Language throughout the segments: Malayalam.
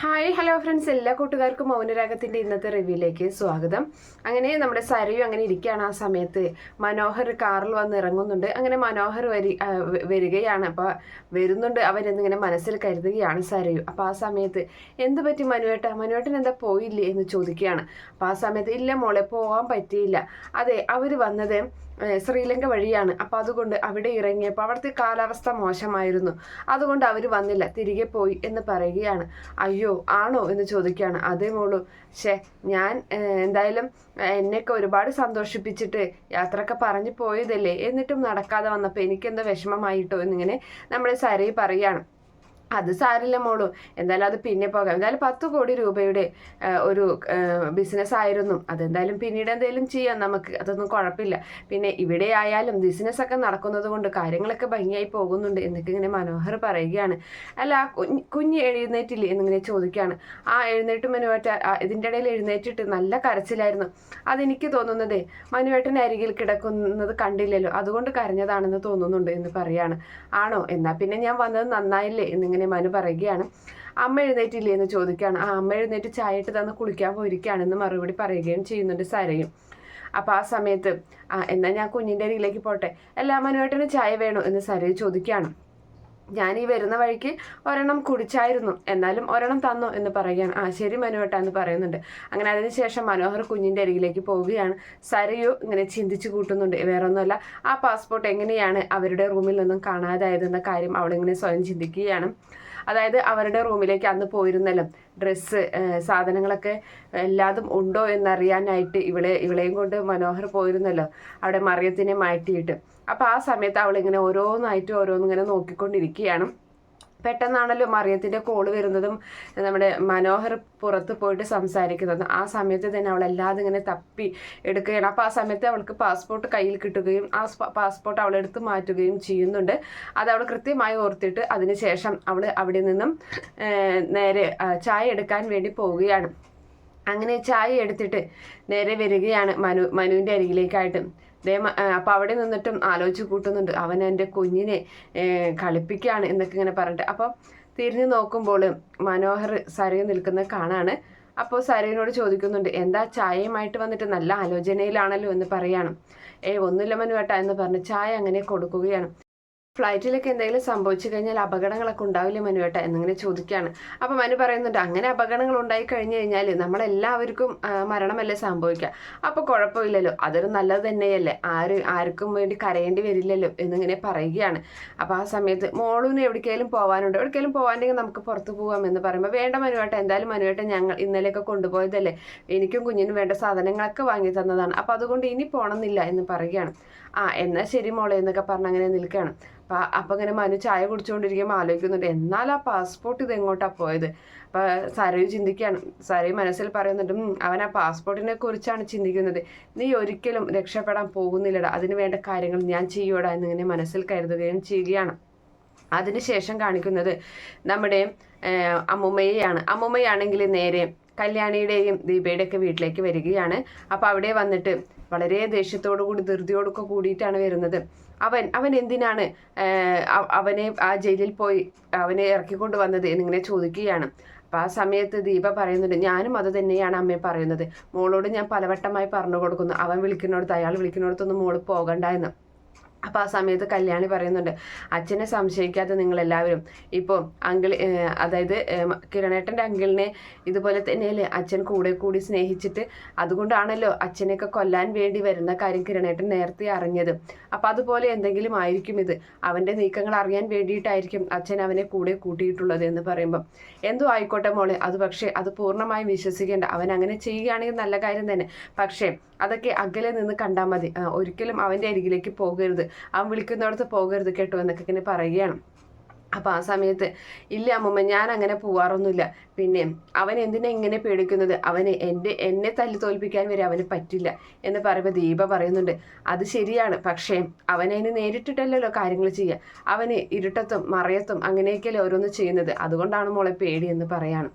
ഹായ് ഹലോ ഫ്രണ്ട്സ് എല്ലാ കൂട്ടുകാർക്കും മൗനരാഗത്തിന്റെ ഇന്നത്തെ റിവ്യൂയിലേക്ക് സ്വാഗതം. അങ്ങനെ നമ്മുടെ സരയു അങ്ങനെ ഇരിക്കുകയാണ് ആ സമയത്ത്. മനോഹർ കാറിൽ വന്ന് ഇറങ്ങുന്നുണ്ട്. അങ്ങനെ മനോഹർ വരി വരികയാണ്. അപ്പോൾ വരുന്നുണ്ട്. അവരെന്നിങ്ങനെ മനസ്സിൽ കരുതുകയാണ് സരയു. അപ്പോൾ ആ സമയത്ത് എന്ത് പറ്റി മനുവേട്ട? മനുവേട്ടൻ എന്താ പോയില്ലേ? എന്ന് ചോദിക്കുകയാണ്. അപ്പോൾ ആ സമയത്ത് ഇല്ല മോളെ പോകാൻ പറ്റിയില്ല. അതെ അവർ വന്നത് ശ്രീലങ്ക വഴിയാണ്. അപ്പോൾ അതുകൊണ്ട് അവിടെ ഇറങ്ങിയപ്പോൾ അവിടുത്തെ കാലാവസ്ഥ മോശമായിരുന്നു. അതുകൊണ്ട് അവർ വന്നില്ല. തിരികെ പോയി എന്ന് പറയുകയാണ്. അയ്യോ ആണോ എന്ന് ചോദിക്കുകയാണ്. അതേ മോളൂ ഷേ ഞാൻ എന്തായാലും എന്നെയൊക്കെ ഒരുപാട് സന്തോഷിപ്പിച്ചിട്ട് യാത്രയൊക്കെ പറഞ്ഞു പോയതല്ലേ? എന്നിട്ടും നടക്കാതെ വന്നപ്പോൾ എനിക്കെന്തോ വിഷമമായിട്ടോ എന്നിങ്ങനെ നമ്മുടെ സരയി പറയാണ് അത് സാരില്ല മോളൂ. എന്തായാലും അത് പിന്നെ പോകാം. എന്തായാലും പത്ത് കോടി രൂപയുടെ ഒരു ബിസിനസ് ആയിരുന്നു. അതെന്തായാലും പിന്നീട് എന്തെങ്കിലും ചെയ്യാം നമുക്ക്. അതൊന്നും കുഴപ്പമില്ല. പിന്നെ ഇവിടെ ആയാലും ബിസിനസ് ഒക്കെ നടക്കുന്നത് കൊണ്ട് കാര്യങ്ങളൊക്കെ ഭംഗിയായി പോകുന്നുണ്ട് എന്നൊക്കെ ഇങ്ങനെ മനോഹർ പറയുകയാണ്. അല്ല കുഞ്ഞ് എഴുന്നേറ്റില്ലേ എന്നിങ്ങനെ ചോദിക്കുകയാണ്. ആ എഴുന്നേറ്റ് മനുവേട്ട ഇതിന്റെ ഇടയിൽ എഴുന്നേറ്റിട്ട് നല്ല കരച്ചിലായിരുന്നു. അതെനിക്ക് തോന്നുന്നത് മനുവേട്ടൻ അരികിൽ കിടക്കുന്നത് കണ്ടില്ലല്ലോ. അതുകൊണ്ട് കരഞ്ഞതാണെന്ന് തോന്നുന്നുണ്ട് എന്ന് പറയാണ്. ആണോ? എന്നാൽ പിന്നെ ഞാൻ വന്നത് നന്നായില്ലേ എന്നിങ്ങനെ മനു പറയുകയാണ്. അമ്മ എഴുന്നേറ്റില്ലേ? എന്ന് ചോദിക്കുകയാണ്. ആ അമ്മ എഴുന്നേറ്റ് ചായ ഇട്ട് തന്ന് കുളിക്കാൻ പോയിരിക്കുകയാണെന്ന് മറുപടി പറയുകയും ചെയ്യുന്നുണ്ട് സരയും. അപ്പോൾ ആ സമയത്ത് ആ എന്നാൽ ഞാൻ കുഞ്ഞിന്റെ അരിയിലേക്ക് പോട്ടെ. എല്ലാ മനുവേട്ടന് ചായ വേണോ? എന്ന് സരയ് ചോദിക്കുകയാണ്. ഞാൻ ഈ വരുന്ന വഴിക്ക് ഒരെണ്ണം കുടിച്ചായിരുന്നു. എന്നാലും ഒരെണ്ണം തന്നു എന്ന് പറയുകയാണ്. ആ ശരി മനുവേട്ട എന്ന് പറയുന്നുണ്ട്. അങ്ങനെ അതിനുശേഷം മനോഹർ കുഞ്ഞിന്റെ അരികിലേക്ക് പോവുകയാണ്. സരയു ഇങ്ങനെ ചിന്തിച്ചു കൂട്ടുന്നുണ്ട്. വേറൊന്നുമല്ല ആ പാസ്പോർട്ട് എങ്ങനെയാണ് അവരുടെ റൂമിൽ നിന്നും കാണാതായതെന്ന കാര്യം അവളിങ്ങനെ സ്വയം ചിന്തിക്കുകയാണ്. അതായത് അവരുടെ റൂമിലേക്ക് അന്ന് പോയിരുന്നല്ലോ. ഡ്രസ്സ് സാധനങ്ങളൊക്കെ എല്ലാതും ഉണ്ടോ എന്നറിയാനായിട്ട് ഇവളെ ഇവളെയും കൊണ്ട് മനോഹർ പോയിരുന്നല്ലോ. അവിടെ മറിയത്തിനെ മാറ്റിയിട്ട്. അപ്പോൾ ആ സമയത്ത് അവളിങ്ങനെ ഓരോന്നായിട്ട് ഓരോന്നിങ്ങനെ നോക്കിക്കൊണ്ടിരിക്കുകയാണ്. പെട്ടെന്നാണല്ലോ മറിയത്തിന്റെ കോൾ വരുന്നതും നമ്മുടെ മനോഹർ പുറത്ത് പോയിട്ട് സംസാരിക്കുന്നതും. ആ സമയത്ത് തന്നെ അവൾ എല്ലാതും ഇങ്ങനെ തപ്പി എടുക്കുകയാണ്. അപ്പോൾ ആ സമയത്ത് അവൾക്ക് പാസ്പോർട്ട് കയ്യിൽ കിട്ടുകയും ആ പാസ്പോർട്ട് അവൾ എടുത്ത് മാറ്റുകയും ചെയ്യുന്നുണ്ട്. അത് അവൾ കൃത്യമായി ഓർത്തിട്ട് അതിനുശേഷം അവൾ അവിടെ നിന്നും നേരെ ചായ എടുക്കാൻ വേണ്ടി പോവുകയാണ്. അങ്ങനെ ചായ എടുത്തിട്ട് നേരെ വരികയാണ് മനു മനുവിന്റെ അരികിലേക്കായിട്ട്. ദേ മ- അപ്പൊ അവിടെ നിന്നിട്ടും ആലോചിച്ച് കൂട്ടുന്നുണ്ട്. അവൻ എന്റെ കുഞ്ഞിനെ കളിപ്പിക്കുകയാണ് എന്നൊക്കെ ഇങ്ങനെ പറഞ്ഞിട്ട്. അപ്പം തിരിഞ്ഞു നോക്കുമ്പോൾ മനോഹർ സരയു നിൽക്കുന്നത് കാണാണ്. അപ്പോൾ സരയുനോട് ചോദിക്കുന്നുണ്ട് എന്താ ചായയുമായിട്ട് വന്നിട്ട് നല്ല ആലോചനയിലാണല്ലോ എന്ന് പറയാണ്. ഏ ഒന്നുമില്ല മനുവേട്ട എന്ന് പറഞ്ഞ് ചായ അങ്ങനെ കൊടുക്കുകയാണ്. ഫ്ലൈറ്റിലൊക്കെ എന്തെങ്കിലും സംഭവിച്ചു കഴിഞ്ഞാൽ അപകടങ്ങളൊക്കെ ഉണ്ടാവില്ലേ മനുവേട്ട എന്നിങ്ങനെ ചോദിക്കുകയാണ് അപ്പം മനു പറയുന്നുണ്ട് അങ്ങനെ അപകടങ്ങൾ ഉണ്ടായി കഴിഞ്ഞു കഴിഞ്ഞാൽ നമ്മളെല്ലാവർക്കും മരണമല്ലേ സംഭവിക്കുക അപ്പോൾ കുഴപ്പമില്ലല്ലോ. അതൊരു നല്ലത് തന്നെയല്ലേ? ആര് ആർക്കും വേണ്ടി കരയേണ്ടി വരില്ലല്ലോ? എന്നിങ്ങനെ പറയുകയാണ്. അപ്പോൾ ആ സമയത്ത് മോളൂന് എവിടേക്കെങ്കിലും പോകാനുണ്ട് എവിടേക്കെങ്കിലും പോകാനെങ്കിൽ നമുക്ക് പുറത്ത് പോകാം എന്ന് പറയുമ്പോൾ വേണ്ട മനുവേട്ട എന്തായാലും മനുവേട്ട ഞങ്ങൾ ഇന്നലെയൊക്കെ കൊണ്ടുപോയതല്ലേ? എനിക്കും കുഞ്ഞിനും വേണ്ട സാധനങ്ങളൊക്കെ വാങ്ങി തന്നതാണ്. അപ്പോൾ അതുകൊണ്ട് ഇനി പോകണമെന്നില്ല എന്ന് പറയുകയാണ്. ആ എന്നാൽ ശരി മോളെ എന്നൊക്കെ പറഞ്ഞ് അങ്ങനെ നിൽക്കുകയാണ് അപ്പം അപ്പം ഇങ്ങനെ മനു ചായ കുടിച്ചുകൊണ്ടിരിക്കുമ്പോൾ ആലോചിക്കുന്നുണ്ട് എന്നാൽ ആ പാസ്പോർട്ട് ഇത് എങ്ങോട്ടാണ് പോയത്? അപ്പം സരയു ചിന്തിക്കുകയാണ് സരയു മനസ്സിൽ പറയുന്നുണ്ട് അവൻ ആ പാസ്പോർട്ടിനെ കുറിച്ചാണ് ചിന്തിക്കുന്നത്. നീ ഒരിക്കലും രക്ഷപ്പെടാൻ പോകുന്നില്ലടാ. അതിന് വേണ്ട കാര്യങ്ങൾ ഞാൻ ചെയ്യൂടാ എന്നിങ്ങനെ മനസ്സിൽ കരുതുകയും ചെയ്യുകയാണ്. അതിനുശേഷം കാണിക്കുന്നത് നമ്മുടെ അമ്മുമ്മയെയാണ്. അമ്മുമ്മയാണെങ്കിൽ നേരെ കല്യാണിയുടെയും ദീപയുടെയൊക്കെ വീട്ടിലേക്ക് വരികയാണ്. അപ്പോൾ അവിടെ വന്നിട്ട് വളരെ ദേഷ്യത്തോടു കൂടി ധൃതിയോടൊക്കെ കൂടിയിട്ടാണ് വരുന്നത്. അവൻ അവൻ എന്തിനാണ് അവനെ ആ ജയിലിൽ പോയി അവനെ ഇറക്കിക്കൊണ്ട് വന്നത് എന്നിങ്ങനെ ചോദിക്കുകയാണ്. അപ്പോൾ ആ സമയത്ത് ദീപ പറയുന്നുണ്ട് ഞാനും അത് തന്നെയാണ് അമ്മയെ പറയുന്നത്. മോളോട് ഞാൻ പലവട്ടമായി പറഞ്ഞു കൊടുക്കുന്നു. അവൻ വിളിക്കുന്നിടത്ത് അയാൾ വിളിക്കുന്നിടത്തൊന്നും മോൾ പോകണ്ട എന്ന്. അപ്പോൾ ആ സമയത്ത് കല്യാണി പറയുന്നുണ്ട് അച്ഛനെ സംശയിക്കാത്ത നിങ്ങളെല്ലാവരും. ഇപ്പോൾ അങ്കിൾ അതായത് കിരണേട്ടന്റെ അങ്കിളിനെ ഇതുപോലെ തന്നെയല്ലേ അച്ഛൻ കൂടെ കൂടി സ്നേഹിച്ചിട്ട്? അതുകൊണ്ടാണല്ലോ അച്ഛനെയൊക്കെ കൊല്ലാൻ വേണ്ടി വരുന്ന കാര്യം കിരണേട്ടൻ നേരത്തെ അറിഞ്ഞത്. അപ്പോൾ അതുപോലെ എന്തെങ്കിലും ആയിരിക്കും ഇത്. അവന്റെ നീക്കങ്ങൾ അറിയാൻ വേണ്ടിയിട്ടായിരിക്കും അച്ഛൻ അവനെ കൂടെ കൂട്ടിയിട്ടുള്ളത് എന്ന് പറയുമ്പം. എന്തോ ആയിക്കോട്ടെ മോളെ. അത് പക്ഷേ അത് പൂർണമായും വിശ്വസിക്കേണ്ട. അവൻ അങ്ങനെ ചെയ്യുകയാണെങ്കിൽ നല്ല കാര്യം തന്നെ. പക്ഷേ അതൊക്കെ അകലെ നിന്ന് കണ്ടാൽ മതി. ഒരിക്കലും അവന്റെ അരികിലേക്ക് പോകരുത്. അവൻ വിളിക്കുന്നിടത്ത് പോകരുത് കേട്ടോ എന്നൊക്കെ ഇങ്ങനെ പറയുകയാണ്. അപ്പോൾ ആ സമയത്ത് ഇല്ല അമ്മമ്മ ഞാൻ അങ്ങനെ പോവാറൊന്നുമില്ല. പിന്നെ അവൻ എന്തിനാ ഇങ്ങനെ പേടിക്കുന്നത്? അവന് എന്റെ എന്നെ തല്ലി തോൽപ്പിക്കാൻ വരെ അവന് പറ്റില്ല. എന്ന് പറയുമ്പോൾ ദീപ പറയുന്നുണ്ട് അത് ശരിയാണ്. പക്ഷേ അവനതിന് നേരിട്ടിട്ടല്ലല്ലോ കാര്യങ്ങൾ ചെയ്യുക. അവന് ഇരുട്ടത്തും മറയത്തും അങ്ങനെയൊക്കെയല്ലേ ഓരോന്ന് ചെയ്യുന്നത്. അതുകൊണ്ടാണ് മോളെ പേടി എന്ന് പറയാണ്.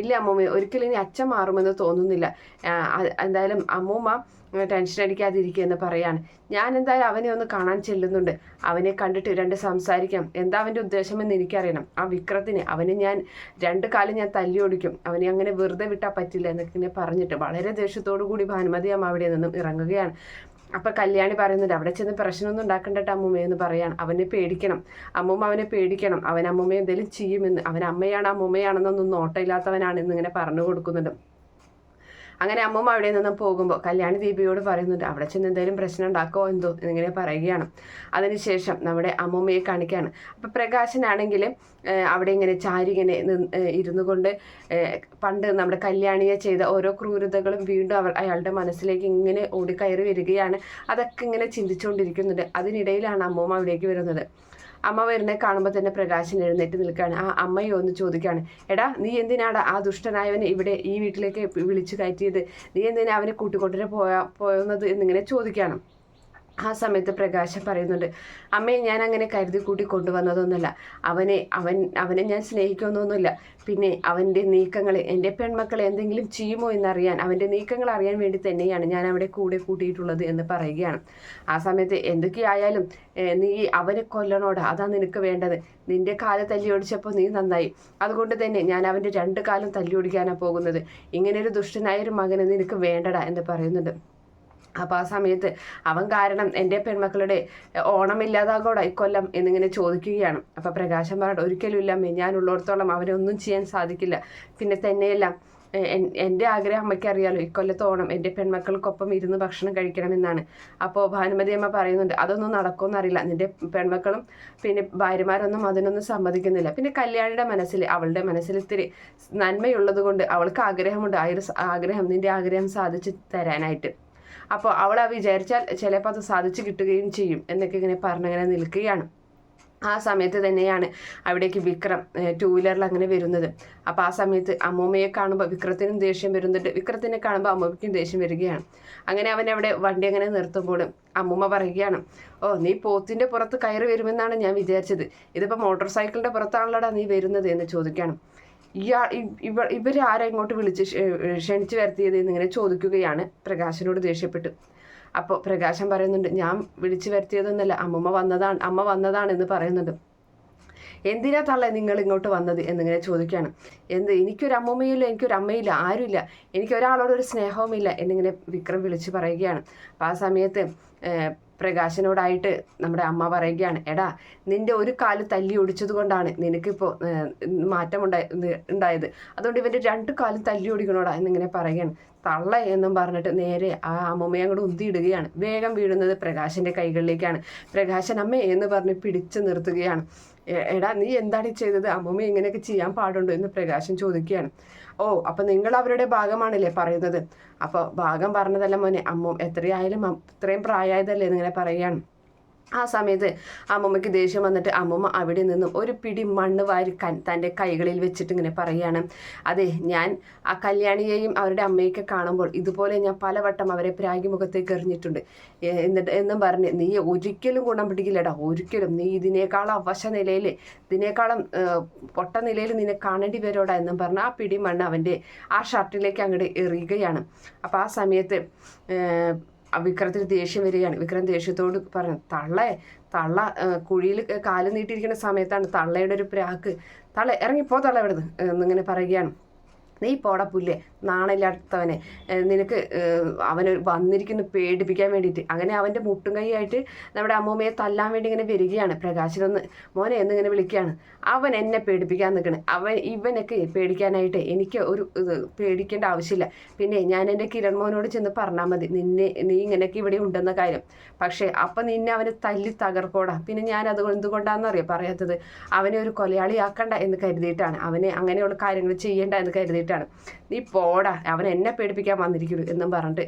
ഇല്ല അമ്മൂമ്മ ഒരിക്കലും ഇനി അച്ഛൻ മാറുമെന്ന് തോന്നുന്നില്ല. എന്തായാലും അമ്മൂമ്മ ടെൻഷൻ അടിക്കാതിരിക്കുക എന്ന് പറയാണ്. ഞാൻ എന്തായാലും അവനെ ഒന്ന് കാണാൻ ചെല്ലുന്നുണ്ട്. അവനെ കണ്ടിട്ട് രണ്ട് സംസാരിക്കാം. എന്താ അവന്റെ ഉദ്ദേശമെന്ന് എനിക്കറിയണം. ആ വിക്രത്തിന് അവന് ഞാൻ രണ്ട് കാലം ഞാൻ തല്ലി ഓടിക്കും. അവനെ അങ്ങനെ വെറുതെ വിട്ടാൽ പറ്റില്ല എന്നൊക്കെ പറഞ്ഞിട്ട് വളരെ ദേഷ്യത്തോടു കൂടി ഭാനുമതി അമ്മ അവിടെ നിന്നും ഇറങ്ങുകയാണ്. അപ്പൊ കല്യാണി പറയുന്നുണ്ട് അവിടെ ചെന്ന് പ്രശ്നമൊന്നും ഉണ്ടാക്കണ്ടട്ട അമ്മൂമ്മ എന്ന് പറയാണ്. അവനെ പേടിക്കണം. അമ്മൂമ്മ അവനെ പേടിക്കണം. അവൻ അമ്മൂമ്മ എന്തെങ്കിലും ചെയ്യുമെന്ന് അവൻ അമ്മയാണ് അമ്മൂമ്മയാണെന്നൊന്നും നോട്ടമില്ലാത്തവനാണെന്ന് ഇങ്ങനെ പറഞ്ഞു കൊടുക്കുന്നുണ്ട്. അങ്ങനെ അമ്മൂമ്മ അവിടെ നിന്ന് പോകുമ്പോൾ കല്യാണി ദീപിയോട് പറയുന്നുണ്ട് അവിടെ ചെന്ന് എന്തെങ്കിലും പ്രശ്നം ഉണ്ടാക്കുമോ എന്തോ? എന്നിങ്ങനെ പറയുകയാണ്. അതിനുശേഷം നമ്മുടെ അമ്മൂമ്മയെ കാണിക്കുകയാണ് അപ്പം പ്രകാശനാണെങ്കിൽ അവിടെ ഇങ്ങനെ ചാരി ഇങ്ങനെ ഇരുന്നു കൊണ്ട് പണ്ട് നമ്മുടെ കല്യാണിയെ ചെയ്ത ഓരോ ക്രൂരതകളും വീണ്ടും അവൾ അയാളുടെ മനസ്സിലേക്ക് ഇങ്ങനെ ഓടിക്കയറി വരികയാണ്. അതൊക്കെ ഇങ്ങനെ ചിന്തിച്ചുകൊണ്ടിരിക്കുന്നുണ്ട് അതിനിടയിലാണ് അമ്മൂമ്മ അവിടേക്ക് വരുന്നത്. അമ്മ വരുന്നത് കാണുമ്പോൾ തന്നെ പ്രകാശൻ എഴുന്നേറ്റ് നിൽക്കുകയാണ്. ആ അമ്മയോ ഒന്ന് ചോദിക്കുകയാണ് എടാ നീ എന്തിനാടാ ആ ദുഷ്ടനായവനെ ഇവിടെ ഈ വീട്ടിലേക്ക് വിളിച്ചു കയറ്റിയത്? നീ എന്തിനാ അവനെ കൂട്ടിക്കൊണ്ടിട്ട് പോയാ പോയുന്നത് എന്നിങ്ങനെ ചോദിക്കുകയാണ് ആ സമയത്ത് പ്രകാശം പറയുന്നുണ്ട് അമ്മയെ ഞാൻ അങ്ങനെ കരുതി കൂട്ടി കൊണ്ടുവന്നതൊന്നുമല്ല. അവനെ അവൻ അവനെ ഞാൻ സ്നേഹിക്കുന്നൊന്നുമില്ല. പിന്നെ അവന്റെ നീക്കങ്ങൾ എന്റെ പെൺമക്കൾ എന്തെങ്കിലും ചെയ്യുമോ എന്നറിയാൻ അവന്റെ നീക്കങ്ങൾ അറിയാൻ വേണ്ടി തന്നെയാണ് ഞാൻ അവിടെ കൂടെ കൂട്ടിയിട്ടുള്ളത് എന്ന് പറയുകയാണ്. ആ സമയത്ത് എന്തൊക്കെയായാലും നീ അവനെ കൊല്ലണോടാ. അതാ നിനക്ക് വേണ്ടത്. നിന്റെ കാല തല്ലി ഓടിച്ചപ്പോൾ നീ നന്നായി. അതുകൊണ്ട് തന്നെ ഞാൻ അവന്റെ രണ്ട് കാലം തല്ലി ഓടിക്കാനാണ് പോകുന്നത്. ഇങ്ങനെ ഒരു ദുഷ്ടനായ ഒരു മകനെ നിനക്ക് വേണ്ടടാ എന്ന് പറയുന്നുണ്ട്. അപ്പോൾ ആ സമയത്ത് അവൻ കാരണം എന്റെ പെൺമക്കളുടെ ഓണം ഇല്ലാതാകോടാ ഇക്കൊല്ലം എന്നിങ്ങനെ ചോദിക്കുകയാണ്. അപ്പോൾ പ്രകാശം പറഞ്ഞിട്ട് ഒരിക്കലും ഇല്ല അമ്മേ ഞാൻ ഉള്ളിടത്തോളം അവരെ ഒന്നും ചെയ്യാൻ സാധിക്കില്ല. പിന്നെ തന്നെയല്ല എന്റെ ആഗ്രഹം അമ്മയ്ക്ക് അറിയാലോ ഇക്കൊല്ലത്തെ ഓണം എന്റെ പെൺമക്കൾക്കൊപ്പം ഇരുന്ന് ഭക്ഷണം കഴിക്കണമെന്നാണ്. അപ്പോൾ ഭാനുമതി അമ്മ പറയുന്നുണ്ട് അതൊന്നും നടക്കുമെന്ന് അറിയില്ല നിന്റെ പെൺമക്കളും പിന്നെ ഭാര്യമാരൊന്നും അതിനൊന്നും സമ്മതിക്കുന്നില്ല. പിന്നെ കല്യാണിയുടെ മനസ്സിൽ അവളുടെ മനസ്സിൽ ഇത്തിരി നന്മയുള്ളത് കൊണ്ട് അവൾക്ക് ആഗ്രഹമുണ്ട്. ആ ഒരു ആഗ്രഹം നിന്റെ ആഗ്രഹം സാധിച്ചു തരാനായിട്ട്. അപ്പോൾ അവൾ ആ വിചാരിച്ചാൽ ചിലപ്പോൾ അത് സാധിച്ചു കിട്ടുകയും ചെയ്യും എന്നൊക്കെ ഇങ്ങനെ പറഞ്ഞങ്ങനെ നിൽക്കുകയാണ്. ആ സമയത്ത് തന്നെയാണ് അവിടേക്ക് വിക്രം ടൂ വീലറിൽ അങ്ങനെ വരുന്നത്. അപ്പോൾ ആ സമയത്ത് അമ്മൂമ്മയെ കാണുമ്പോൾ വിക്രത്തിനും ദേഷ്യം വരുന്നുണ്ട്. വിക്രത്തിനെ കാണുമ്പോൾ അമ്മൂമ്മയ്ക്കും ദേഷ്യം വരികയാണ്. അങ്ങനെ അവൻ അവിടെ വണ്ടി അങ്ങനെ നിർത്തുമ്പോൾ അമ്മൂമ്മ പറയുകയാണ് ഓ നീ പോത്തിന്റെ പുറത്ത് കയറി വരുമെന്നാണ് ഞാൻ വിചാരിച്ചത്. ഇതിപ്പോൾ മോട്ടോർ സൈക്കിളിന്റെ പുറത്താണല്ലോടാ നീ വരുന്നത്? എന്ന് ചോദിക്കണം ഇയാ ഇ- ഇവ ഇവർ ആരാ ഇങ്ങോട്ട് വിളിച്ച് ക്ഷണിച്ചു വരുത്തിയത് എന്നിങ്ങനെ ചോദിക്കുകയാണ്. പ്രകാശനോട് ദേഷ്യപ്പെട്ട്. അപ്പോൾ പ്രകാശൻ പറയുന്നുണ്ട് ഞാൻ വിളിച്ചു വരുത്തിയതൊന്നുമല്ല അമ്മമ്മ വന്നതാണ് അമ്മ വന്നതാണെന്ന് പറയുന്നുണ്ട്. എന്തിനാ തള്ള നിങ്ങൾ ഇങ്ങോട്ട് വന്നത്? എന്നിങ്ങനെ ചോദിക്കുകയാണ്. എന്ത് എനിക്കൊരു അമ്മമ്മയില്ല എനിക്കൊരു അമ്മയില്ല ആരുമില്ല. എനിക്ക് സ്നേഹവുമില്ല എന്നിങ്ങനെ വിക്രം വിളിച്ച് പറയുകയാണ്. അപ്പോൾ ആ സമയത്ത് പ്രകാശനോടായിട്ട് നമ്മുടെ അമ്മ പറയുകയാണ് എടാ നിന്റെ ഒരു കാൽ തല്ലി ഒടിച്ചത് കൊണ്ടാണ് നിനക്കിപ്പോൾ മാറ്റമുണ്ടായി ഉണ്ടായത്. അതുകൊണ്ട് ഇവന്റെ രണ്ട് കാലും തല്ലി ഓടിക്കണോടാ എന്നിങ്ങനെ പറയുകയാണ്. തള്ള എന്നും പറഞ്ഞിട്ട് നേരെ ആ അമ്മമ്മയെ അങ്ങോട്ട് ഉന്തിയിടുകയാണ്. വേഗം വീഴുന്നത് പ്രകാശന്റെ കൈകളിലേക്കാണ്. പ്രകാശൻ അമ്മ എന്ന് പറഞ്ഞ് പിടിച്ചു നിർത്തുകയാണ്. "എ- എടാ നീ എന്താണ് ചെയ്തത്? അമ്മമ്മ ഇങ്ങനെയൊക്കെ ചെയ്യാൻ പാടുണ്ടോ എന്ന് പ്രകാശൻ ചോദിക്കുകയാണ്. ഓ അപ്പം നിങ്ങൾ അവരുടെ ഭാഗമാണല്ലേ പറയുന്നത്? അപ്പോൾ ഭാഗം പറഞ്ഞതല്ല മോനെ അമ്മ എത്രയായാലും അത്രയും പ്രായമായതല്ലേ എന്നിങ്ങനെ പറയുകയാണ്. ആ സമയത്ത് അമ്മമ്മയ്ക്ക് ദേഷ്യം വന്നിട്ട് അമ്മമ്മ അവിടെ നിന്നും ഒരു പിടി മണ്ണ് വാരി കൻ തന്റെ കൈകളിൽ വെച്ചിട്ട് ഇങ്ങനെ പറയുകയാണ്. അതെ ഞാൻ ആ കല്യാണിയെയും അവരുടെ അമ്മയൊക്കെ കാണുമ്പോൾ ഇതുപോലെ ഞാൻ പലവട്ടം അവരെ പ്രാഗി മുഖത്തേക്ക് എറിഞ്ഞിട്ടുണ്ട് എന്നിട്ട് എന്നും പറഞ്ഞ് നീ ഒരിക്കലും ഗുണം പിടിക്കില്ലടാ. ഒരിക്കലും നീ ഇതിനേക്കാളും അവശ നിലയിൽ ഇതിനേക്കാളും പൊട്ട നിലയിൽ നിന്നെ കാണേണ്ടി വരോടാ എന്നും പറഞ്ഞ് ആ പിടി മണ്ണ് അവന്റെ ആ ഷർട്ടിലേക്ക് അങ്ങോട്ട് എറിയുകയാണ്. അപ്പോൾ ആ സമയത്ത് വിക്രത്തിന് ദേഷ്യം വരികയാണ്. വിക്രം ദേഷ്യത്തോട് പറഞ്ഞു തള്ളേ തള്ള കുഴിയിൽ കാൽ നീട്ടിയിരിക്കുന്ന സമയത്താണ് തള്ളയുടെ ഒരു പ്രാക്ക്. തള്ള ഇറങ്ങിപ്പോ തള്ള ഇവിടുന്ന് എന്നിങ്ങനെ പറയുകയാണ്. നീ പോടാ പുല്ലേ നാണില്ലാത്തവനെ നിനക്ക് അവൻ വന്നിരിക്കുന്നു പേടിപ്പിക്കാൻ വേണ്ടിയിട്ട്. അങ്ങനെ അവന്റെ മുട്ടും കൈയായിട്ട് നമ്മുടെ അമ്മൂമ്മയെ തല്ലാൻ വേണ്ടി ഇങ്ങനെ വരികയാണ് പ്രകാശനൊന്ന് മോനെ എന്നിങ്ങനെ വിളിക്കുകയാണ്. അവൻ എന്നെ പേടിപ്പിക്കാൻ നിൽക്കണ്. അവൻ ഇവനൊക്കെ പേടിക്കാനായിട്ട് എനിക്ക് ഒരു പേടിക്കേണ്ട ആവശ്യമില്ല. പിന്നെ ഞാൻ എന്റെ കിരൺ മോനോട് ചെന്ന് പറഞ്ഞാൽ മതി. നിന്നെ നീ ഇങ്ങനെയൊക്കെ ഇവിടെ ഉണ്ടെന്ന കാര്യം. പക്ഷേ അപ്പം നിന്നെ അവന് തല്ലി തകർക്കോടാ. പിന്നെ ഞാൻ അത് എന്തുകൊണ്ടാണെന്നറിയാം പറയാത്തത് അവനെ ഒരു കൊലയാളിയാക്കണ്ട എന്ന് കരുതിയിട്ടാണ്. അവനെ അങ്ങനെയുള്ള കാര്യങ്ങൾ ചെയ്യേണ്ട എന്ന് കരുതിയിട്ടാണ്. നീ പോടാ അവൻ എന്നെ പേടിപ്പിക്കാൻ വന്നിരിക്കുന്നു എന്നും പറഞ്ഞിട്ട്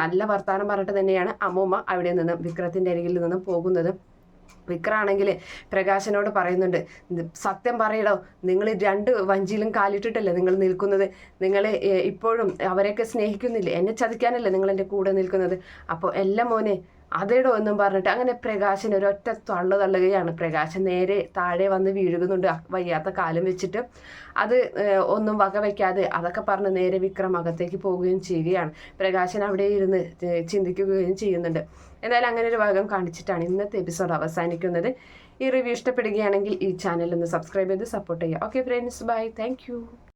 നല്ല വർത്തമാനം പറഞ്ഞിട്ട് തന്നെയാണ് അമ്മൂമ്മ അവിടെ നിന്നും വിക്രത്തിന്റെ അരികിൽ നിന്നും പോകുന്നത്. വിക്രാണെങ്കിൽ പ്രകാശനോട് പറയുന്നുണ്ട് സത്യം പറയടോ നിങ്ങൾ രണ്ട് വഞ്ചിയിലും കാലിട്ടിട്ടല്ലേ നിങ്ങൾ നിൽക്കുന്നത്? നിങ്ങൾ ഇപ്പോഴും അവരെയൊക്കെ സ്നേഹിക്കുന്നില്ലേ? എന്നെ ചതിക്കാനല്ലേ നിങ്ങൾ എന്റെ കൂടെ നിൽക്കുന്നത്? അപ്പോൾ എല്ലാം മോനെ അതേടോ എന്നും പറഞ്ഞിട്ട് അങ്ങനെ പ്രകാശൻ ഒരൊറ്റ തള്ളു തള്ളുകയാണ്. പ്രകാശൻ നേരെ താഴെ വന്ന് വീഴുകുന്നുണ്ട് വയ്യാത്ത കാലം വെച്ചിട്ട് അത് ഒന്നും വക വയ്ക്കാതെ അതൊക്കെ പറഞ്ഞ് നേരെ വിക്രം അകത്തേക്ക് പോവുകയും ചെയ്യുകയാണ്. പ്രകാശൻ അവിടെ ഇരുന്ന് ചിന്തിക്കുകയും ചെയ്യുന്നുണ്ട്. എന്തായാലും അങ്ങനെ ഒരു ഭാഗം കാണിച്ചിട്ടാണ് ഇന്നത്തെ എപ്പിസോഡ് അവസാനിക്കുന്നത്. ഈ റിവ്യൂ ഇഷ്ടപ്പെടുകയാണെങ്കിൽ ഈ ചാനൽ ഒന്ന് സബ്സ്ക്രൈബ് ചെയ്ത് സപ്പോർട്ട് ചെയ്യുക. Okay friends bye thank